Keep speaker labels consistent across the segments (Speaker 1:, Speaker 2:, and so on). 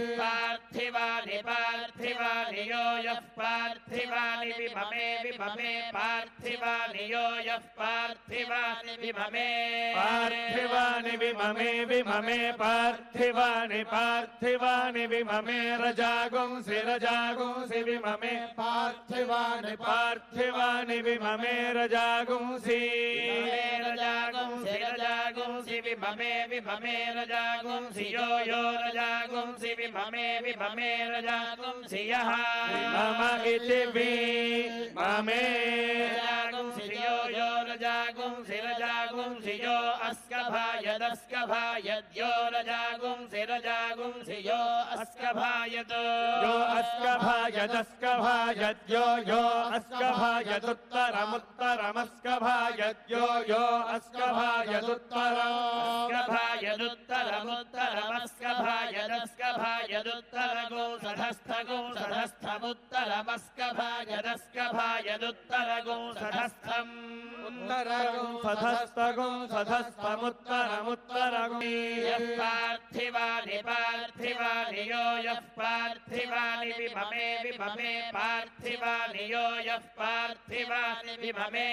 Speaker 1: पार्थिवालि पार्थिवालियो पार्थिवानि विभमे विभमे पार्थिवानि यो यः पार्थिवानि विभमे
Speaker 2: पार्थिवानि विभमे विभमे पार्थिवानि पार्थिवानि विभमे रजागुंसि रजागुंसि विभमे पार्थिवानि पार्थिवानि विभमे रजागुंसि
Speaker 1: रजागुंसि रजागुंसि विभमे विभमे रजागुंसि यो यो रजागुंसि विभमे विभमे रजागुंसि यः
Speaker 2: my mame भ यदस्क
Speaker 1: भा यद्यो रजागुं झिरजागुं झियो अस्क यो अस्क यद्यो यो अस्क
Speaker 2: भ यदुत्तरमुत्तरमस्क यो अस्क भ यदुत्तर
Speaker 1: भा यदुत्तरमुत्त नमस्क भक
Speaker 2: भा यदुत्तर
Speaker 1: गुणस्थगु धस्तगं सधस्तमुत्तरमुत्तरङ्गी यः पार्थिवालि पार्थिवालि पार्थिवानि विभमे विभमे पार्थिवानि यो यः पार्थिवानि विभमे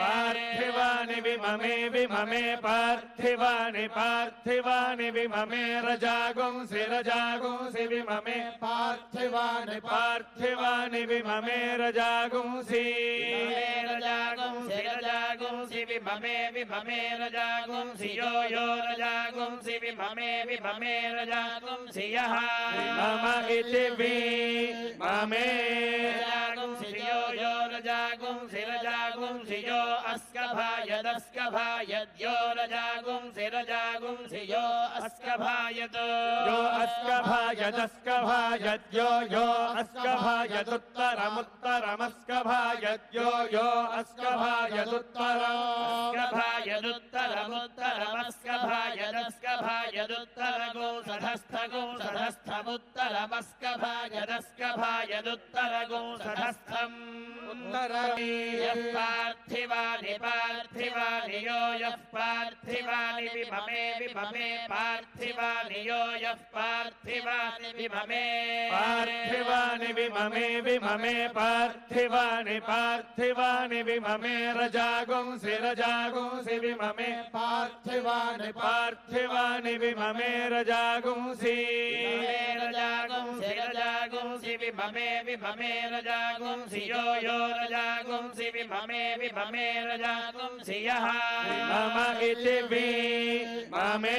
Speaker 2: पार्थिवानि विभमे विभमे पार्थिवानि पार्थिवानि विभमे रजागुंसि रजागुंसि विभमे पार्थिवानि पार्थिवानि विभमे रजागुंसि
Speaker 1: रजागुंसि रजागुंसि विभमे विभमे रजागुंसि यो यो रजागुंसि विभमे विभमे रजागुंसि यः
Speaker 2: मम इति यो न
Speaker 1: जागुं सिरजागुं झियो अस्क भायदस्क भायद्योलजागुं सिरजागुं झियो अस्क भायदो यो अस्क
Speaker 2: भायदस्क भायद्यो यो अस्क भायदुत्तरमुत्तरमस्क भायद्यो यो अस्क
Speaker 1: भायदुत्तर गुणस्थमुत्तरमस्कभा यदस्कभा यदुत्तर गुणस्थम् उत्तरी यः पार्थिवालि पार्थिवानि यो यः विभमे ममे ममे पार्थिवालियोः पार्थिवानि विममे
Speaker 2: पार्थिवानि विममे विममे पार्थिवानि पार्थिवानि विममे रजागुंसि रजागुंसि विममे पार्थिवानि पार्थिवानि विममे रजागुंसि
Speaker 1: रजागुंसि रजागुंसि विममे विममे रजागुंसि यो यो रजागुंसि विममे विममे रजागुंसि यः
Speaker 2: मम इति वि ममे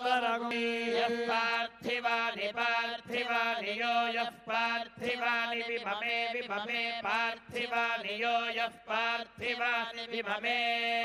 Speaker 1: यः पार्थिवालि पार्थिवालियो यः पार्थिवा विभमे विभमे पार्थिवानि यो यः पार्थिवानि विभमे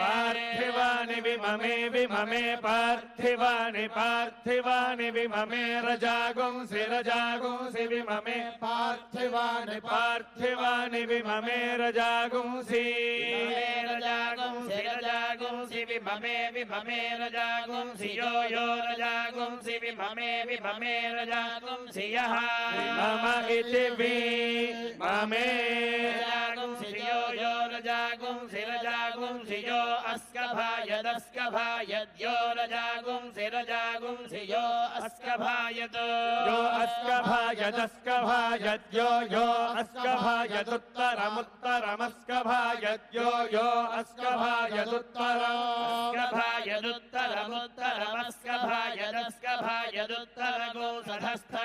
Speaker 2: पार्थिवानि विभमे विभमे पार्थिवानि पार्थिवानि विममे रजागुंसि रजागुंसि विभमे पार्थिवानि पार्थिवानि विममे रजागुंसि
Speaker 1: रजागुंसि रजागुंसि विभमे विममे रजागुंसि यो यो रजागुंसि विममे विभमे रजागुंसि यः
Speaker 2: मम इति श्रियोगु
Speaker 1: सिरजागुं झियो अस्क भयनस्क भ यद्यो न जागुं सिरजागुं यो
Speaker 2: अस्कभायदस्कभायद्यो यो अस्क यो अस्क भ
Speaker 1: यदुत्तमस्क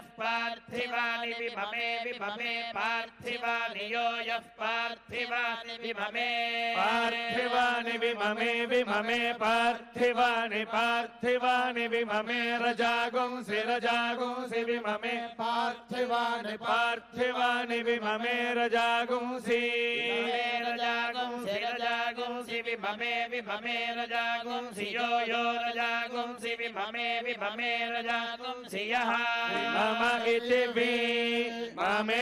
Speaker 1: पार्थिवानि विभमे विभमे पार्थिवानि यो यः पार्थिवानि विभमे
Speaker 2: पार्थिवानि विभमे विभमे पार्थिवानि पार्थिवानि विभमे रजागुंसि रजागुंसि विभमे पार्थिवानि पार्थिवानि विभमे रजागुंसि
Speaker 1: रजागुंसि रजागुंसि विभमे विभमे रजागुंसि यो यो रजागुंसि विभमे विभमे रजागुंसि यः
Speaker 2: Itvi Mame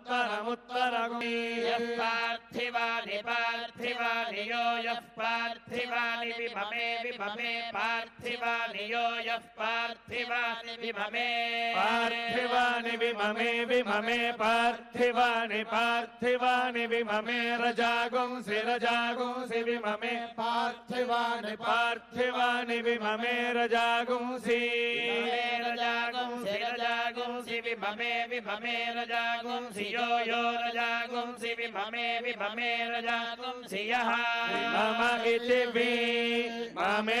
Speaker 1: उत्तरमुत्तरगुणी यः पार्थिवानि पार्थिवानि यो यः पार्थिवानि विभमे विभमे पार्थिवानि यो यः पार्थिवानि विभमे
Speaker 2: पार्थिवानि विभमे विभमे पार्थिवानि पार्थिवानि विभमे रजागुंसि रजागुंसि विभमे पार्थिवानि पार्थिवानि विभमे रजागुंसि
Speaker 1: रजागुंसि रजागुंसि विभमे विभमे रजागुंसि यो यो रजागुंसि विभमे विभमे रजागुंसि यः
Speaker 2: मम इति वि ममे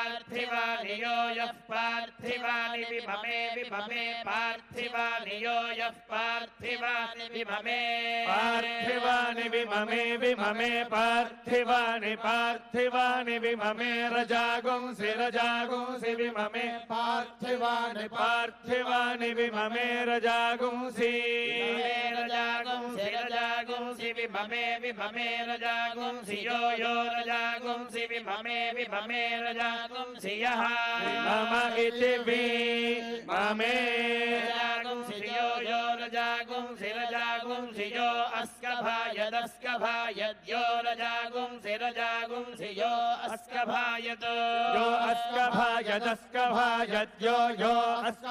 Speaker 1: पार्थिवानि यो यः पार्थिवानि विभमे विभमे पार्थिवानि यो यः पार्थिवानि विभमे
Speaker 2: पार्थिवानि विभमे विभमे पार्थिवानि पार्थिवानि विभमे रजागुंसि रजागुंसि विभमे पार्थिवानि पार्थिवानि विभमे रजागुंसि
Speaker 1: रजागुंसि रजागुंसि विभमे विभमे रजागुंसि यो यो सियो विभमे विभमे रजागुंसि यः
Speaker 2: मम इति वि ममे
Speaker 1: अस्कभायद्यो भा यद्यो रजागुं झि रजागुं झि यो अस्क भा यो अस्क
Speaker 2: भा यदस्क यो अस्क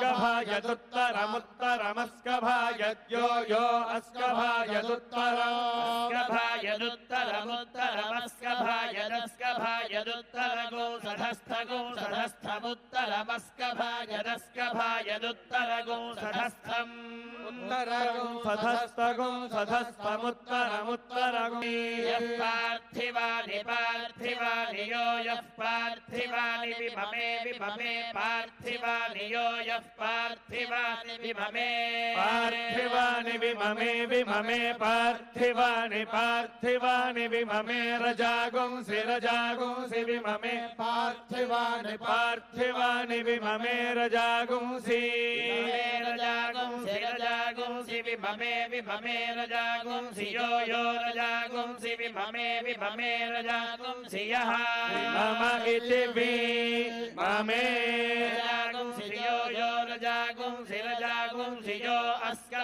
Speaker 2: यो अस्क
Speaker 1: यदुत्तरमुत्तरमस्कभा यदस्कभ यदुत्तरगो सधस्तगो
Speaker 2: सरस्थमुत्तरमस्कभ यदस्कभ यदुत्तरगो
Speaker 1: सरस्थम् उत्तर सधस्थगो सधस्थमुत्तरमुत्तरी यस्पार्थिवालि यः पार्थिवानि विभमे विभमे पार्थिवानि यो यः पार्थिवानि विभमे
Speaker 2: पार्थिवानि विभमे विभमे पार्थिवानि पार्थिवानि विभमे रजागुंसि रजागुंसि विभमे पार्थिवानि पार्थिवानि विभमे रजागुंसि
Speaker 1: रजाग विभमे विभमे न जागुंसि यो यो न जागुंसि विभमे विभमे न जागुंसि यः
Speaker 2: मम इति वि ममे